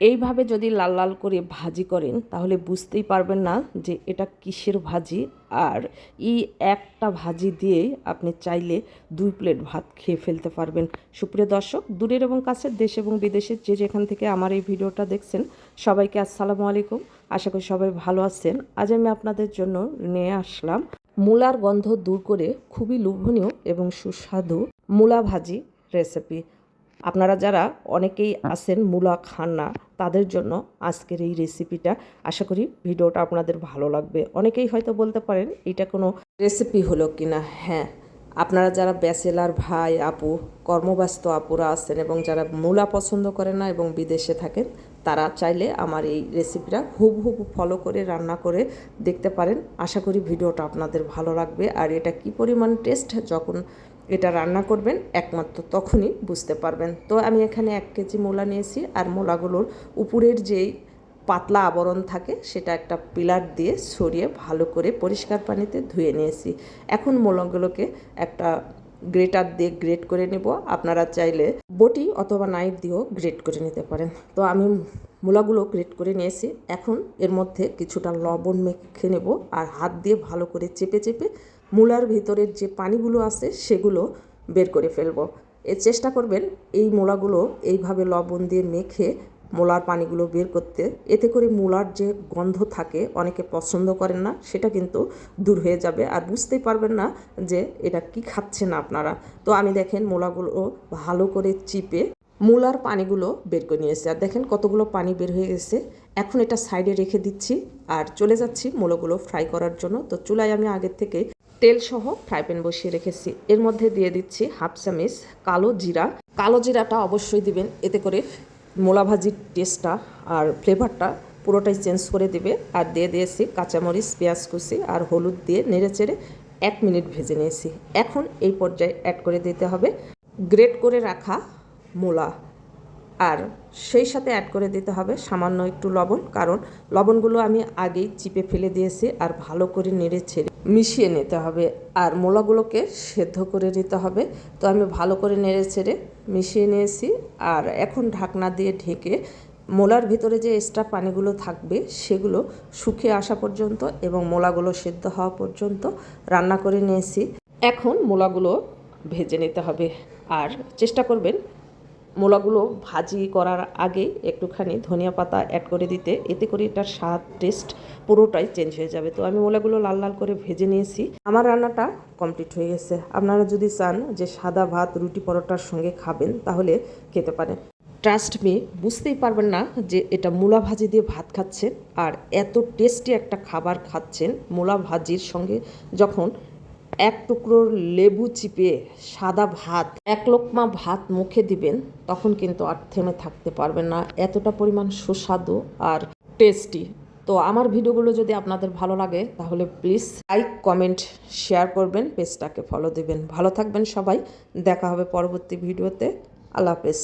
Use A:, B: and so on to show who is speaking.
A: এইভাবে যদি লাল লাল করে ভাজি করেন, তাহলে বুঝতেই পারবেন না যে এটা কিসের ভাজি। আর এই একটা ভাজি দিয়েই আপনি চাইলে দুই প্লেট ভাত খেয়ে ফেলতে পারবেন। সুপ্রিয় দর্শক, দূরের এবং কাছের দেশ এবং বিদেশের যে যেখান থেকে আমার এই ভিডিওটা দেখছেন, সবাইকে আসসালামু আলাইকুম। আশা করি সবাই ভালো আছেন। আজ আমি আপনাদের জন্য নিয়ে আসলাম মূলার গন্ধ দূর করে খুবই লোভনীয় এবং সুস্বাদু মূলা ভাজি রেসিপি। আপনারা যারা অনেকেই আছেন মূলা খান না তাদের জন্য আজকের এই রেসিপিটা আশা করি ভিডিওটা আপনাদের ভালো লাগবে। অনেকেই হয়তো বলতে পারেন এটা কোনো রেসিপি হলো কি না হ্যাঁ আপনারা যারা ব্যাচেলার ভাই আপু কর্মব্যস্ত আপুরা আছেন এবং যারা মূলা পছন্দ করেন না এবং বিদেশে থাকেন তারা চাইলে আমার এই রেসিপিটা হুব হুব ফলো করে রান্না করে দেখতে পারেন। আশা করি ভিডিওটা আপনাদের ভালো লাগবে। আর এটা কি পরিমাণ টেস্ট যখন এটা রান্না করবেন একমাত্র তখনই বুঝতে পারবেন। তো আমি এখানে এক কেজি মূলা নিয়েছি আর মোলাগুলোর উপরের যেই পাতলা আবরণ থাকে সেটা একটা পিলার দিয়ে সরিয়ে ভালো করে পরিষ্কার পানিতে ধুয়ে নিয়েছি। এখন মোলাগুলোকে একটা গ্রেটার দিয়ে গ্রেট করে নেব। আপনারা চাইলে বটি অথবা নাইফ দিয়েও গ্রেট করে নিতে পারেন। তো আমি মূলাগুলো গ্রেট করে নিয়েছি। এখন এর মধ্যে কিছুটা লবণ মেখে নেব আর হাত দিয়ে ভালো করে চেপে চেপে মূলার ভিতরের যে পানিগুলো আছে সেগুলো বের করে ফেলব। এর চেষ্টা করবেন এই মূলাগুলো এইভাবে লবণ দিয়ে মেখে মূলার পানিগুলো বের করতে। এতে করে মূলার যে গন্ধ থাকে অনেকে পছন্দ করেন না, সেটা কিন্তু দূর হয়ে যাবে। আর বুঝতেই পারবেন না যে এটা কি খাচ্ছেন আপনারা। তো আমি দেখেন মূলাগুলো ভালো করে চিপে মূলার পানিগুলো বের করে নিয়েছি। আর দেখেন কতগুলো পানি বের হয়ে গেছে। এখন এটা সাইডে রেখে দিচ্ছি। আর চলে যাচ্ছি মূলগুলো ফ্রাই করার জন্য। তো চুলায় আমি আগের থেকে তেল সহ ফ্রাই প্যান বসিয়ে রেখেছি। এর মধ্যে দিয়ে দিচ্ছি হাফ চামিচ কালো জিরা। কালো জিরাটা অবশ্যই দিবেন, এতে করে মোলা ভাজির টেস্টটা আর ফ্লেভারটা পুরোটাই চেঞ্জ করে দিবে। আর দিয়ে দিয়েছি কাঁচামরিচ, পেঁয়াজ কুচি আর হলুদ দিয়ে নেড়ে চেড়ে এক মিনিট ভেজে নিয়েছি। এখন এই পর্যায়ে অ্যাড করে দিতে হবে গ্রেট করে রাখা মূলা। আর সেই সাথে অ্যাড করে দিতে হবে সামান্য একটু লবণ, কারণ লবণগুলো আমি আগেই চিপে ফেলে দিয়েছি আর ভালো করে নেড়ে ছেড়ে মিশিয়ে নিতে হবে। আর মূলাগুলোকে সেদ্ধ করে নিতে হবে। তো আমি ভালো করে নেড়ে ছেড়ে মিশিয়ে নিয়েছি। আর এখন ঢাকনা দিয়ে ঢেকে মোলার ভিতরে যে এক্সট্রা পানিগুলো থাকবে সেগুলো শুকিয়ে আসা পর্যন্ত এবং মোলাগুলো সেদ্ধ হওয়া পর্যন্ত রান্না করে নিয়েছি। এখন মোলাগুলো ভেজে নিতে হবে। আর চেষ্টা করবেন মূলাগুলো ভাজি করার আগে একটুখানি ধনিয়া পাতা অ্যাড করে দিতে। এতে করে এটার স্বাদ টেস্ট পুরোটাই চেঞ্জ হয়ে যাবে। তো আমি মূলাগুলো লাল লাল করে ভেজে নিয়েছি। আমার রান্নাটা কমপ্লিট হয়ে গেছে। আপনারা যদি চান যে সাদা ভাত, রুটি পরোটার সঙ্গে খাবেন, তাহলে খেতে পারেন। ট্রাস্ট মি বুঝতেই পারবেন না যে এটা মূলা ভাজি দিয়ে ভাত খাচ্ছেন আর এত টেস্টি একটা খাবার খাচ্ছেন মূলা ভাজির সঙ্গে যখন এক টুকরো লেবু চিপে সাদা ভাত, এক লোকমা ভাত মুখে দিবেন, তখন কিন্তু আর থেমে থাকতে পারবেন না। এতটা পরিমাণ সুস্বাদু আর টেস্টি তো আমার ভিডিওগুলো যদি আপনাদের ভালো লাগে, তাহলে প্লিজ লাইক কমেন্ট শেয়ার করবেন পেজটাকে ফলো দিবেন। ভালো থাকবেন সবাই, দেখা হবে পরবর্তী ভিডিওতে। আল্লাহ হাফেজ।